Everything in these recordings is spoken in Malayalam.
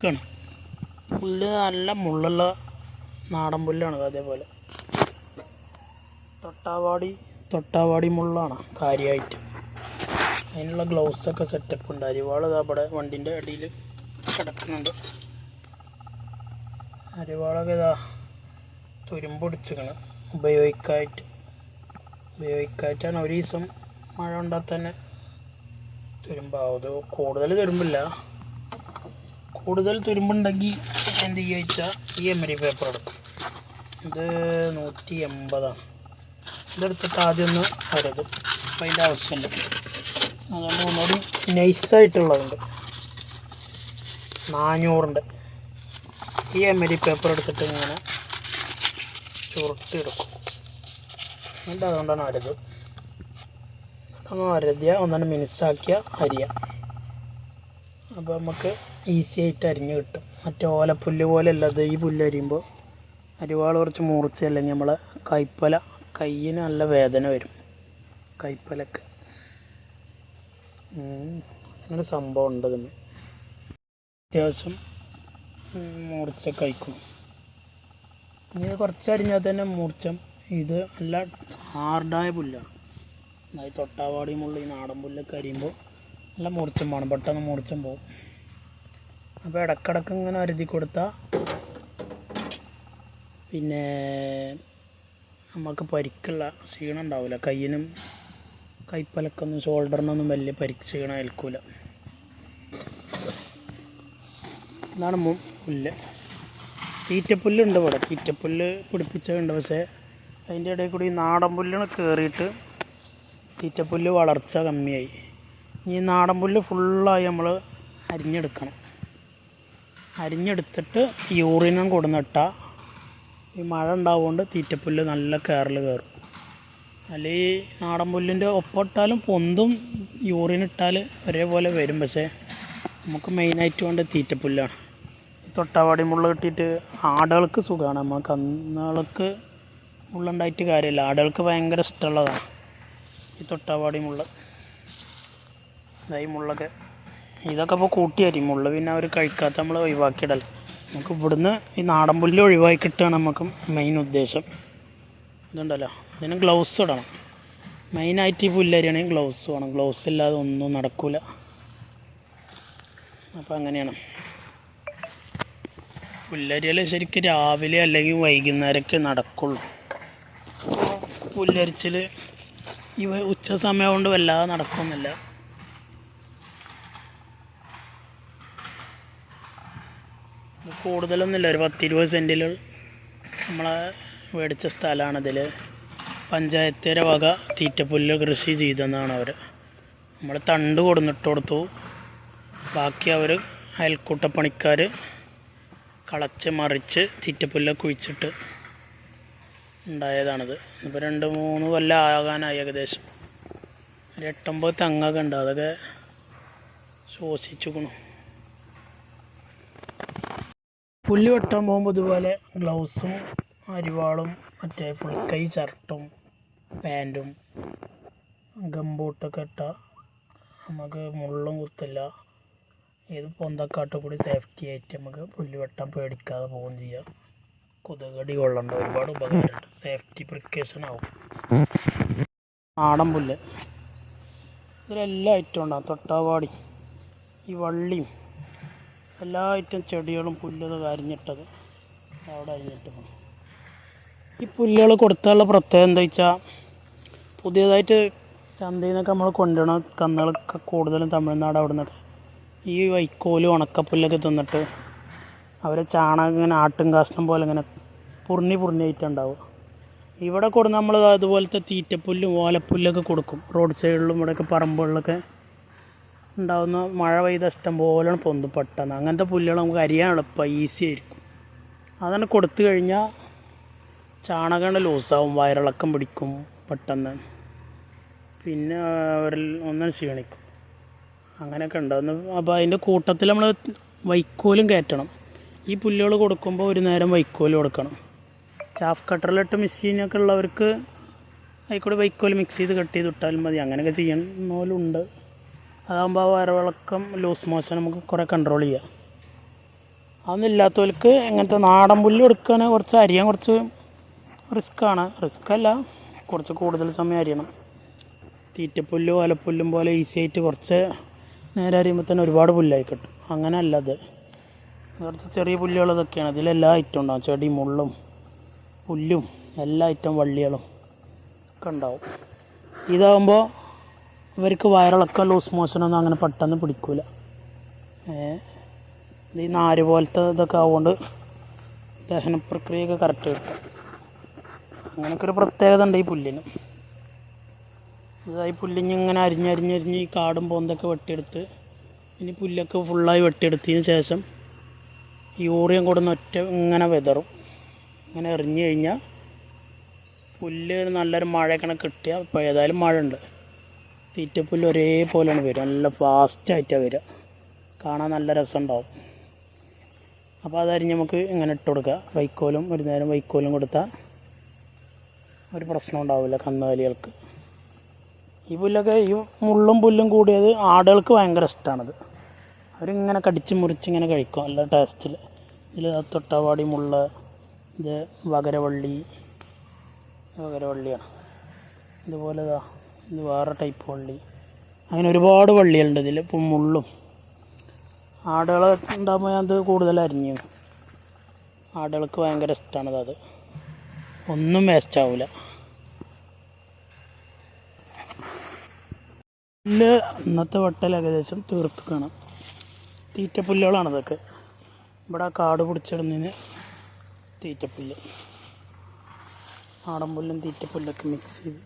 ാണ് പുല്ല് നല്ല മുള്ളുള്ള നാടൻ പുല്ലാണ് അതേപോലെ. തൊട്ടാവാടി തൊട്ടാവാടി മുള്ളാണ് കാര്യമായിട്ട് അതിനുള്ള ഗ്ലൗസൊക്കെ സെറ്റപ്പ് ഉണ്ട്. അരിവാൾ ഇതാ ഇവിടെ വണ്ടിന്റെ അടിയിൽ കിടക്കുന്നുണ്ട്. അരിവാളൊക്കെ ഇതാ തുരുമ്പൊടിച്ചിക്കണം ഉപയോഗിക്കായിട്ട്. ഉപയോഗിക്കായിട്ടാണ് ഒരു ദിവസം മഴ ഉണ്ടാൽ തന്നെ തുരുമ്പാവും അത് കൂടുതൽ തുരുമ്പില്ല. കൂടുതൽ തുരുമ്പുണ്ടെങ്കിൽ എന്ത് ചെയ്യുക വെച്ചാൽ ഈ എമ്മരി പേപ്പർ എടുക്കും. ഇത് നൂറ്റി എൺപതാണ് ഇതെടുത്തിട്ട് ആദ്യം ഒന്ന് വരതും അപ്പം അതിന്റെ ആവശ്യമില്ല. അതുകൊണ്ട് ഒന്നുകൂടി നൈസായിട്ടുള്ളതുണ്ട്. നാനൂറിന്റെ ഈ എമ്മരി പേപ്പർ എടുത്തിട്ട് ഇങ്ങനെ ചുരുട്ടിയെടുക്കും. എന്നിട്ട് അതുകൊണ്ടാണ് അരുത് ഒന്ന് അരതിയ ഒന്നാണ് മിനുസാക്കിയ അരിയ. അപ്പോൾ നമുക്ക് ഈസി ആയിട്ട് അരിഞ്ഞ് കിട്ടും. മറ്റേ ഓലപ്പുല്ല് പോലെ അല്ലാതെ ഈ പുല്ല് അരിയുമ്പോൾ അരിവാൾ കുറച്ച് മൂർച്ച അല്ലെങ്കിൽ നമ്മളെ കൈപ്പല. കയ്യിന് നല്ല വേദന വരും. കൈപ്പലക്ക്. അങ്ങനെ സംഭവം ഉണ്ട് ഇതിന്. അത്യാവശ്യം മൂർച്ച കഴിക്കും ഇനി കുറച്ച് അരിഞ്ഞാൽ തന്നെ മൂർച്ചം. ഇത് നല്ല ഹാർഡായ പുല്ലാണ്. അതായത് തൊട്ടാവാടി മുള്ള ഈ നാടൻ പുല്ലൊക്കെ അരിയുമ്പോൾ നല്ല മൂർച്ചം വേണം. പെട്ടെന്ന് മൂർച്ചം പോകും അപ്പോൾ ഇടക്കിടക്ക് ഇങ്ങനെ അരുതി കൊടുത്താൽ പിന്നെ നമുക്ക് പരിക്കുള്ള ക്ഷീണം ഉണ്ടാവില്ല കയ്യിനും കൈപ്പലക്കൊന്നും ഷോൾഡറിനൊന്നും വലിയ പരിക്ക് ക്ഷീണം ഏൽക്കൂല. ഇതാണ് പുല്ല്. തീറ്റപ്പുല്ലുണ്ട് ഇവിടെ. തീറ്റപ്പുല്ല് പിടിപ്പിച്ചുണ്ട് പക്ഷേ അതിന്റെ ഇടയിൽ കൂടി നാടൻ പുല്ലിന് കയറിയിട്ട് തീറ്റപ്പുല്ല് വളർച്ച കമ്മിയായി. ഈ നാടൻ പുല്ല് ഫുള്ളായി നമ്മൾ അരിഞ്ഞെടുക്കണം. അരിഞ്ഞെടുത്തിട്ട് യൂറിനും കൊടുന്നിട്ടാൽ ഈ മഴ ഉണ്ടാവുകൊണ്ട് തീറ്റപ്പുല്ല് നല്ല കയറൽ കയറും അല്ലെങ്കിൽ നാടൻ പുല്ലിന്റെ ഒപ്പിട്ടാലും പൊന്തും യൂറിൻ ഇട്ടാൽ ഒരേപോലെ വരും. പക്ഷേ നമുക്ക് മെയിനായിട്ട് വേണ്ട തീറ്റപ്പുല്ലാണ്. ഈ തൊട്ടാവാടി മുള്ള കിട്ടിയിട്ട് ആടുകൾക്ക് സുഖമാണ്. നമ്മൾ കന്നുകൾക്ക് മുള്ളുണ്ടായിട്ട് കാര്യമില്ല. ആടുകൾക്ക് ഭയങ്കര ഇഷ്ടമുള്ളതാണ് ഈ തൊട്ടാവാടി മുള്ള. ഈ മുള്ളൊക്കെ ഇതൊക്കെ ഇപ്പോൾ കൂട്ടിയാരി മുള്ള പിന്നെ അവർ കഴിക്കാത്ത നമ്മൾ ഒഴിവാക്കിയിടല്ല. നമുക്ക് ഇവിടുന്ന് ഈ നാടൻ പുല്ല് ഒഴിവാക്കി കിട്ടുകയാണ് നമുക്ക് മെയിൻ ഉദ്ദേശം. ഇതുണ്ടല്ലോ. ഇതിന് ഗ്ലൗസ് ഇടണം. മെയിനായിട്ട് ഈ പുല്ലരിയാണെങ്കിൽ ഗ്ലൗസ് വേണം. ഗ്ലൗസ് ഇല്ലാതെ ഒന്നും നടക്കില്ല അപ്പോൾ അങ്ങനെയാണ്. പുല്ലരിയൽ ശരിക്കും രാവിലെ അല്ലെങ്കിൽ വൈകുന്നേരമൊക്കെ നടക്കുള്ളൂ. പുല്ലരിച്ചിൽ ഈ ഉച്ച സമയം കൊണ്ട് വല്ലാതെ നടക്കുന്നില്ല കൂടുതലൊന്നുമില്ല. ഒരു പത്തിരുപത് സെന്റിൽ നമ്മളെ മേടിച്ച സ്ഥലമാണിതിൽ പഞ്ചായത്തിന്റെ വക തീറ്റപ്പുല്ല് കൃഷി ചെയ്തെന്നാണ് അവർ നമ്മൾ തണ്ട് കൊടുന്നിട്ട് കൊടുത്തു. ബാക്കി അവർ അയൽക്കൂട്ടപ്പണിക്കാർ കളച്ച് മറിച്ച് തീറ്റപ്പുല്ല് കുഴിച്ചിട്ട് ഉണ്ടായതാണിത്. ഇപ്പോൾ രണ്ട് മൂന്ന് കൊല്ലം ആകാനായി ഏകദേശം. ഒരു എട്ടൊമ്പത് തെങ്ങൊക്കെ ഉണ്ട്. അതൊക്കെ ശ്വസിച്ചുക്കണു പുല്ല് വെട്ടാൻ പോകുമ്പോൾ ഇതുപോലെ ഗ്ലൗസും അരിവാളും മറ്റേ ഫുൾ കൈ ഷർട്ടും പാന്റും ഗംബൂട്ടൊക്കെ ഇട്ടാൽ നമുക്ക് മുള്ളും കുത്തില്ല. ഏത് പൊന്തക്കാട്ട് കൂടി സേഫ്റ്റി ആയിട്ട് നമുക്ക് പുല്ല് വെട്ടാൻ പേടിക്കാതെ പോവുകയും ചെയ്യാം. കൊതുകടി കൊള്ളണ്ട ഒരുപാട് ഉപകാരമുണ്ട്. സേഫ്റ്റി പ്രിക്കോഷൻ ആവും. നാടൻ പുല്ല്. ഇതിലെല്ലാം ഐറ്റം ഉണ്ടാകും തൊട്ടാവാടി ഈ വള്ളിയും എല്ലാ ഐറ്റം ചെടികളും പുല്ലൊക്കെ അരിഞ്ഞിട്ടത് അവിടെ അരിഞ്ഞിട്ട് ഈ പുല്ലുകൾ കൊടുത്താലുള്ള പ്രത്യേകത എന്താ വെച്ചാൽ പുതിയതായിട്ട് ചന്തയിൽ നിന്നൊക്കെ നമ്മൾ കൊണ്ടുവരണ കന്നുകളൊക്കെ കൂടുതലും തമിഴ്നാട് അവിടെ നിന്നൊക്കെ ഈ വൈക്കോലും ഉണക്കപ്പുല്ലൊക്കെ തിന്നിട്ട് അവരെ ചാണകം ഇങ്ങനെ ആട്ടും കാഷ്ടം പോലെ ഇങ്ങനെ പുറണി പുറണിയായിട്ടുണ്ടാവും ഇവിടെ കൊടുന്ന് നമ്മൾ അതുപോലത്തെ തീറ്റപ്പുല്ലും ഓലപ്പുല്ലൊക്കെ കൊടുക്കും. റോഡ് സൈഡിലും ഇവിടെയൊക്കെ പറമ്പുകളിലൊക്കെ ഉണ്ടാവുന്ന മഴ പെയ്ത ഇഷ്ടം പോലെ പൊന്തും പെട്ടെന്ന്. അങ്ങനത്തെ പുല്ലുകൾ നമുക്ക് അരിയാൻ എളുപ്പം ഈസി ആയിരിക്കും. അതന്നെ കൊടുത്തു കഴിഞ്ഞാൽ ചാണകം ലൂസാവും വയറിളക്കം പിടിക്കും പെട്ടെന്ന്. പിന്നെ അവരിൽ ഒന്നും ക്ഷീണിക്കും. അങ്ങനെയൊക്കെ ഉണ്ടാകുന്നു അപ്പോൾ അതിന്റെ കൂട്ടത്തിൽ നമ്മൾ വൈക്കോലും കയറ്റണം. ഈ പുല്ലുകൾ കൊടുക്കുമ്പോൾ ഒരു നേരം വൈക്കോൽ കൊടുക്കണം. ചാഫ് കട്ടറിലിട്ട് മെഷീനൊക്കെ ഉള്ളവർക്ക് അതിൽക്കൂടി വൈക്കോൽ മിക്സ് ചെയ്ത് കട്ട് ചെയ്ത് ഇട്ടാലും മതി. അങ്ങനെയൊക്കെ ചെയ്യുന്നവരുണ്ട് അതാകുമ്പോൾ ആ വയറിളക്കം ലൂസ് മോഷൻ നമുക്ക് കുറേ കൺട്രോൾ ചെയ്യാം. അതൊന്നും ഇല്ലാത്തവർക്ക് ഇങ്ങനത്തെ നാടൻ പുല്ല് കൊടുക്കാൻ കുറച്ച് അരിയാൻ കുറച്ച് റിസ്ക്കാണ് റിസ്ക്കല്ല കുറച്ച് കൂടുതൽ സമയം അരിയണം. തീറ്റപ്പുല്ലും ഓലപ്പുല്ലും പോലെ ഈസി ആയിട്ട് കുറച്ച് നേരെ അരിയുമ്പോൾ തന്നെ ഒരുപാട് പുല്ലായി കിട്ടും. അങ്ങനെ അല്ല അത്. കുറച്ച് ചെറിയ പുല്ലുകൾ ഇതൊക്കെയാണ് ഇതിലെല്ലാ ഐറ്റം ഉണ്ടാവും. ചെടി മുള്ളും പുല്ലും എല്ലാ ഐറ്റം വള്ളികളും ഒക്കെ ഉണ്ടാവും. ഇതാകുമ്പോൾ ഇവർക്ക് വയറിളക്കം ലൂസ് മോഷനൊന്നും അങ്ങനെ പെട്ടെന്ന് പിടിക്കൂല. ഏഹ് ഈ നാര് പോലത്തെ ഇതൊക്കെ ആവുകൊണ്ട് ദഹന പ്രക്രിയയൊക്കെ കറക്റ്റ് കിട്ടും. അങ്ങനെയൊക്കെ ഒരു പ്രത്യേകത ഉണ്ട് ഈ പുല്ലിന്. പുല്ലിഞ്ഞ് ഇങ്ങനെ അരിഞ്ഞരിഞ്ഞരിഞ്ഞ് ഈ കാടും പോന്തൊക്കെ വെട്ടിയെടുത്ത് ഇനി പുല്ലൊക്കെ ഫുള്ളായി വെട്ടിയെടുത്തതിന് ശേഷം യൂറിയം കൊടുന്ന് ഒറ്റ ഇങ്ങനെ വെതറും. ഇങ്ങനെ എറിഞ്ഞു കഴിഞ്ഞാൽ പുല്ല് നല്ലൊരു മഴയൊക്കെ കിട്ടിയാൽ ഇപ്പോൾ ഏതായാലും മഴ ഉണ്ട് തീറ്റപ്പുല്ല് ഒരേപോലെയാണ് വരിക. നല്ല ഫാസ്റ്റായിട്ടാണ് വരിക. കാണാൻ നല്ല രസമുണ്ടാവും. അപ്പോൾ അതരിഞ്ഞ് നമുക്ക് ഇങ്ങനെ ഇട്ട് കൊടുക്കുക. വൈക്കോലും ഒരു നേരം വൈക്കോലും കൊടുത്താൽ ഒരു പ്രശ്നം ഉണ്ടാവില്ല കന്നുകാലികൾക്ക്. ഈ പുല്ലൊക്കെ ഈ മുള്ളും പുല്ലും കൂടിയത് ആടുകൾക്ക് ഭയങ്കര ഇഷ്ടമാണത് അവരിങ്ങനെ കടിച്ച് മുറിച്ച് ഇങ്ങനെ കഴിക്കും. നല്ല ടേസ്റ്റിൽ ഇതിൽ തൊട്ടാവാടി മുള്ള ഇത് വകരവള്ളി വകരവള്ളിയാണ്. ഇതുപോലെ ഇതാ ഇത് വേറെ ടൈപ്പ് വള്ളി. അങ്ങനെ ഒരുപാട് വള്ളികളുണ്ട് ഇതിൽ ഇപ്പം മുള്ളും. ആടുകൾ ഉണ്ടാകുമ്പോൾ അത് കൂടുതൽ അരിഞ്ഞു ആടുകൾക്ക് ഭയങ്കര ഇഷ്ടമാണ് അത്. ഒന്നും വേസ്റ്റ് ആവില്ല പുല്ല് ഇന്നത്തെ വട്ടൽ ഏകദേശം തീർത്ത് കാണാം തീറ്റപ്പുല്ലുകളാണ് ഇതൊക്കെ ഇവിടെ കാട് പിടിച്ചിടുന്നതിന് തീറ്റപ്പുല്ല്. നാടൻ പുല്ലും തീറ്റപ്പുല്ലൊക്കെ മിക്സ് ചെയ്ത്.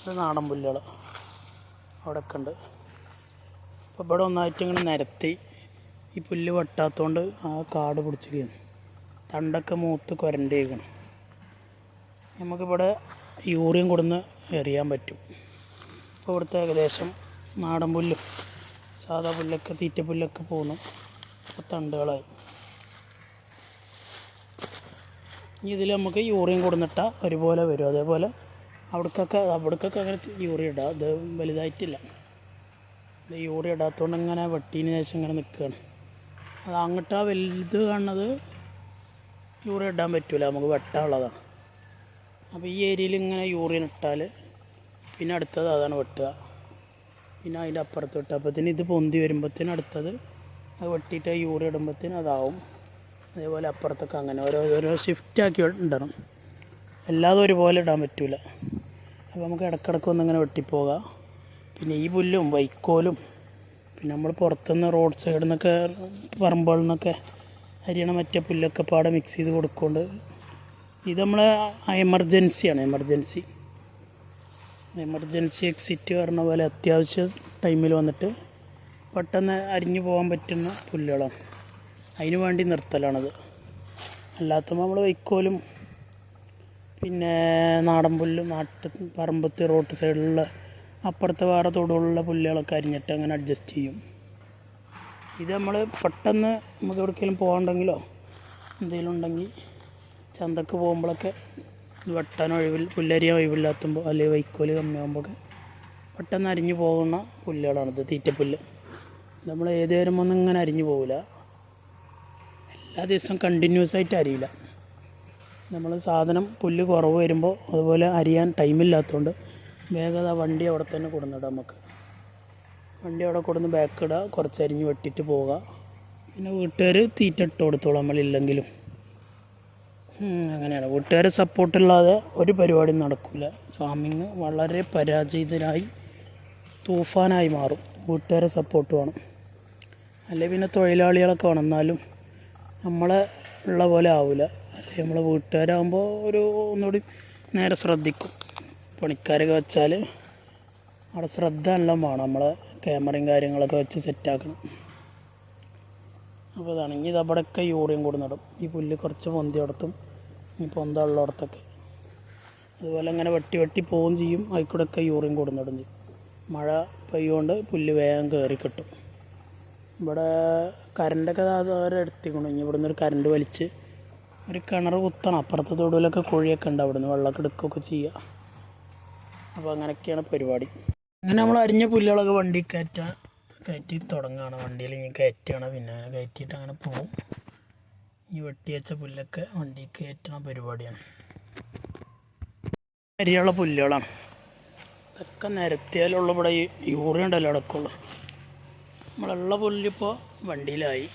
ഇത് നാടൻ പുല്ലുകൾ അവിടെയൊക്കെ ഉണ്ട്. അപ്പോൾ ഇവിടെ ഒന്നായിട്ട് ഇങ്ങനെ നിരത്തി ഈ പുല്ല് വെട്ടാത്തതുകൊണ്ട് ആ കാട് പിടിച്ചിരിക്കുന്നു. തണ്ടൊക്കെ മൂത്ത് കുരണ്ടേക്കണം നമുക്കിവിടെ യൂറിയം കൊടുന്ന് എറിയാൻ പറ്റും. ഇപ്പോൾ ഇവിടുത്തെ ഏകദേശം നാടൻ പുല്ലും സാധാ പുല്ലൊക്കെ തീറ്റ പുല്ലൊക്കെ പോകുന്നു അപ്പോൾ തണ്ടുകളായി. ഇതിൽ നമുക്ക് യൂറിയം കൊടുന്നിട്ടാൽ ഒരുപോലെ വരും. അതേപോലെ അവിടേക്കൊക്കെ അവിടേക്കൊക്കെ അങ്ങനെ യൂറിയ ഇടാം. ഇത് വലുതായിട്ടില്ല. ഇത് യൂറിയ ഇടാത്തതുകൊണ്ട് ഇങ്ങനെ വെട്ടീന് ശേഷം ഇങ്ങനെ നിൽക്കുകയാണ് അത് അങ്ങോട്ട് ആ വലുത് കാണുന്നത് യൂറിയ ഇടാൻ പറ്റില്ല നമുക്ക് വെട്ടാനുള്ളതാണ്. അപ്പോൾ ഈ ഏരിയയിൽ ഇങ്ങനെ യൂറിയൻ ഇട്ടാൽ പിന്നെ അടുത്തത് അതാണ് വെട്ടുക. പിന്നെ അതിന്റെ അപ്പുറത്ത് വെട്ടുക. അപ്പോഴത്തേന് ഇത് പൊന്തി വരുമ്പോഴത്തേന് അടുത്തത് അത് വെട്ടിയിട്ട് യൂറിയ ഇടുമ്പോഴത്തേന് അതാവും. അതേപോലെ അപ്പുറത്തൊക്കെ അങ്ങനെ. ഓരോ ഓരോ ഷിഫ്റ്റാക്കി ഇടണം. എല്ലാതും ഒരുപോലെ ഇടാൻ പറ്റില്ല അപ്പോൾ നമുക്ക് ഇടക്കിടക്ക് ഒന്നിങ്ങനെ വെട്ടിപ്പോകാം. പിന്നെ ഈ പുല്ലും വൈക്കോലും പിന്നെ നമ്മൾ പുറത്തുനിന്ന് റോഡ് സൈഡിൽ നിന്നൊക്കെ പറമ്പുകളിൽ നിന്നൊക്കെ അരിയണ മറ്റേ പുല്ലൊക്കെ പാടെ മിക്സ് ചെയ്ത് കൊടുക്കൊണ്ട് ഇത് നമ്മളെ എമർജൻസിയാണ് എമർജൻസി എമർജൻസി എക്സിറ്റ് പറഞ്ഞ പോലെ അത്യാവശ്യ ടൈമിൽ വന്നിട്ട് പെട്ടെന്ന് അരിഞ്ഞു പോകാൻ പറ്റുന്ന പുല്ലുകളാണ്. അതിന് വേണ്ടി നിർത്തലാണത്. അല്ലാത്തപ്പോൾ നമ്മൾ വൈക്കോലും പിന്നെ നാടൻ പുല്ല് നാട്ട് പറമ്പത്ത് റോഡ് സൈഡിലുള്ള അപ്പുറത്തെ വേറെ തൊടുള്ള പുല്ലുകളൊക്കെ അരിഞ്ഞിട്ട് അങ്ങനെ അഡ്ജസ്റ്റ് ചെയ്യും. ഇത് നമ്മൾ പെട്ടെന്ന് നമുക്ക് എവിടേക്കെങ്കിലും പോകണ്ടെങ്കിലോ എന്തെങ്കിലും ഉണ്ടെങ്കിൽ ചന്തക്ക് പോകുമ്പോഴൊക്കെ വെട്ടാൻ ഒഴിവിൽ പുല്ലരിയാൻ ഒഴിവില്ലാത്തുമ്പോൾ അല്ലെങ്കിൽ വൈക്കോൽ കമ്മിയാകുമ്പോഴൊക്കെ പെട്ടെന്ന് അരിഞ്ഞു പോകുന്ന പുല്ലുകളാണിത് തീറ്റപ്പുല്ല്. നമ്മൾ ഏത് നേരം ഒന്നും ഇങ്ങനെ അരിഞ്ഞു പോകില്ല എല്ലാ ദിവസവും കണ്ടിന്യൂസ് ആയിട്ട് അരിയില്ല. നമ്മൾ സാധനം പുല്ല് കുറവ് വരുമ്പോൾ അതുപോലെ അരിയാൻ ടൈമില്ലാത്തതുകൊണ്ട് വേഗം ആ വണ്ടി അവിടെ തന്നെ കൊടുന്നിടാം നമുക്ക്. വണ്ടി അവിടെ കൊടുന്ന് ബാക്ക് ഇടുക കുറച്ച് അരിഞ്ഞ് വെട്ടിട്ട് പോവുക പിന്നെ വീട്ടുകാർ തീറ്റ ഇട്ട് കൊടുത്തോളാം നമ്മളില്ലെങ്കിലും അങ്ങനെയാണ്. വീട്ടുകാരെ സപ്പോർട്ടില്ലാതെ ഒരു പരിപാടി നടക്കില്ല ഫാമിങ് വളരെ പരാജയിതരായി തൂഫാനായി മാറും. വീട്ടുകാരെ സപ്പോർട്ട് വേണം. അല്ലെങ്കിൽ പിന്നെ തൊഴിലാളികളൊക്കെ വേണം. എന്നാലും നമ്മളെ ഉള്ള പോലെ ആവില്ല നമ്മളെ വീട്ടുകാരാകുമ്പോൾ ഒരു ഒന്നുകൂടി നേരെ ശ്രദ്ധിക്കും പണിക്കാരൊക്കെ വെച്ചാൽ അവിടെ ശ്രദ്ധ എല്ലാം വേണം നമ്മൾ ക്യാമറയും കാര്യങ്ങളൊക്കെ വെച്ച് സെറ്റാക്കണം അപ്പോൾ ഇതാണ് ഇത് അവിടെയൊക്കെ യൂറിയം കൂടി നടും ഈ പുല്ല് കുറച്ച് പൊന്തി കൊടുത്തും ഈ പൊന്ത ഉള്ളിടത്തൊക്കെ അതുപോലെ ഇങ്ങനെ വെട്ടി വെട്ടി പോവുകയും ചെയ്യും അതിൽക്കൂടെയൊക്കെ യൂറിയം കൂടി നടും ചെയ്യും മഴ പെയ്യുകൊണ്ട് പുല്ല് വേഗം കയറി കിട്ടും ഇവിടെ കറണ്ടൊക്കെ അതുവരെ എടുത്തിക്കണം ഇനി ഇവിടുന്ന് ഒരു കറണ്ട് വലിച്ച് ഒരു കിണർ കുത്തണം. അപ്പുറത്തെ തൊടുവിലൊക്കെ കുഴിയൊക്കെ ഉണ്ട് അവിടെ നിന്ന് വെള്ളമൊക്കെ എടുക്കുകയൊക്കെ ചെയ്യുക. അപ്പോൾ അങ്ങനെയൊക്കെയാണ് പരിപാടി. അങ്ങനെ നമ്മൾ അരിഞ്ഞ പുല്ലുകളൊക്കെ വണ്ടി കയറ്റാൻ കയറ്റി തുടങ്ങുകയാണ്. വണ്ടിയിൽ ഇനി കയറ്റുകയാണ്. പിന്നെ അങ്ങനെ കയറ്റിയിട്ട് അങ്ങനെ പോകും ഈ വെട്ടിയച്ച പുല്ലൊക്കെ വണ്ടി കയറ്റണ പരിപാടിയാണ്. അരിയുള്ള പുല്ലുകളാണ്. ഇതൊക്കെ നിരത്തിയാലുള്ള ഇവിടെ ഈ യൂറിയ ഉണ്ടല്ലോ അടക്കമുള്ളൂ. നമ്മളുള്ള പുല്ലിപ്പോൾ വണ്ടിയിലായി.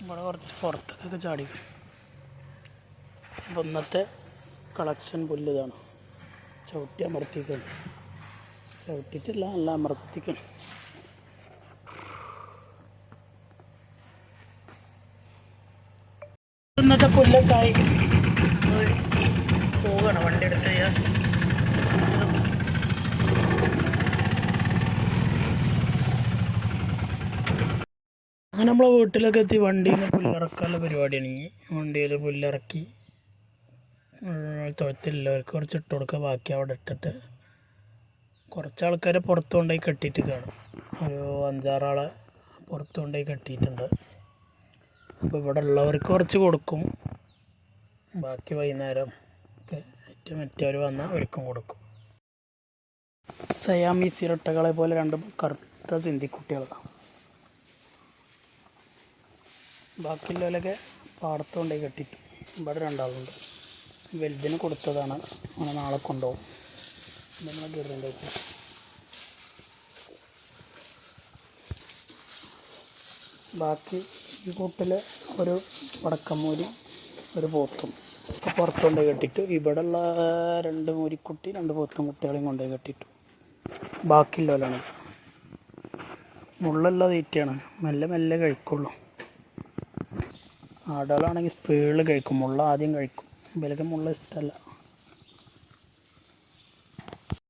ഇവിടെ കുറച്ച് പുറത്തൊക്കെ ചാടി. അപ്പോൾ ഇന്നത്തെ കളക്ഷൻ പുല്ല് ഇതാണ്. ചവിട്ടി അമർത്തിക്കണം ചവിട്ടിട്ടില്ല അല്ല അമർത്തിക്കണം ഇന്നത്തെ പുല്ലൊക്കെ ആയി. പോകണം വണ്ടി എടുത്ത് അങ്ങനെ നമ്മളെ വീട്ടിലൊക്കെ എത്തി വണ്ടിയിൽ പുല്ലിറക്കാനുള്ള പരിപാടിയാണെങ്കിൽ വണ്ടിയിൽ പുല്ലിറക്കി തൊഴുത്തില്ലവർക്ക് കുറച്ച് ഇട്ട് കൊടുക്കുക. ബാക്കി അവിടെ ഇട്ടിട്ട് കുറച്ച് ആൾക്കാരെ പുറത്തു കൊണ്ടുപോയി കെട്ടിയിട്ട് കാണും. ഒരു അഞ്ചാറാളെ പുറത്തു കൊണ്ടുപോയി കെട്ടിയിട്ടുണ്ട്. അപ്പോൾ ഇവിടെ ഉള്ളവർക്ക് കുറച്ച് കൊടുക്കും. ബാക്കി വൈകുന്നേരം ഒക്കെ മറ്റവർ വന്നാൽ അവർക്കും കൊടുക്കും. സയാമി ഇരട്ടകളെ പോലെ രണ്ട് കറുത്ത സിന്ധിക്കുട്ടികളാണ്. ബാക്കിയുള്ളവരൊക്കെ പാടത്ത് കൊണ്ടുപോയി കെട്ടിട്ടു ഇവിടെ രണ്ടാളുണ്ട്. വലുതിന് കൊടുത്തതാണ്. അങ്ങനെ നാളെ കൊണ്ടുപോകും. നമ്മളെ ഗിറിന്റെക്ക് ബാക്കി ഈ കൂട്ടിൽ ഒരു വടക്കമ്മൂരി ഒരു പോത്തും ഒക്കെ പുറത്തുകൊണ്ട് കെട്ടിട്ടു ഇവിടെയുള്ള രണ്ട് മൂരിക്കുട്ടി രണ്ട് പോത്തും കുട്ടികളെയും കൊണ്ടുപോയി കെട്ടിട്ടു ബാക്കിയുള്ളവരാണ്. മുള്ളുള്ള തീറ്റയാണ്. മെല്ലെ മെല്ലെ കഴിക്കുള്ളൂ. ആടുകളാണെങ്കിൽ സ്പീഡിൽ കഴിക്കും മുള്ള ആദ്യം കഴിക്കും. ഇവരൊക്കെ മുള്ള ഇഷ്ടമല്ല.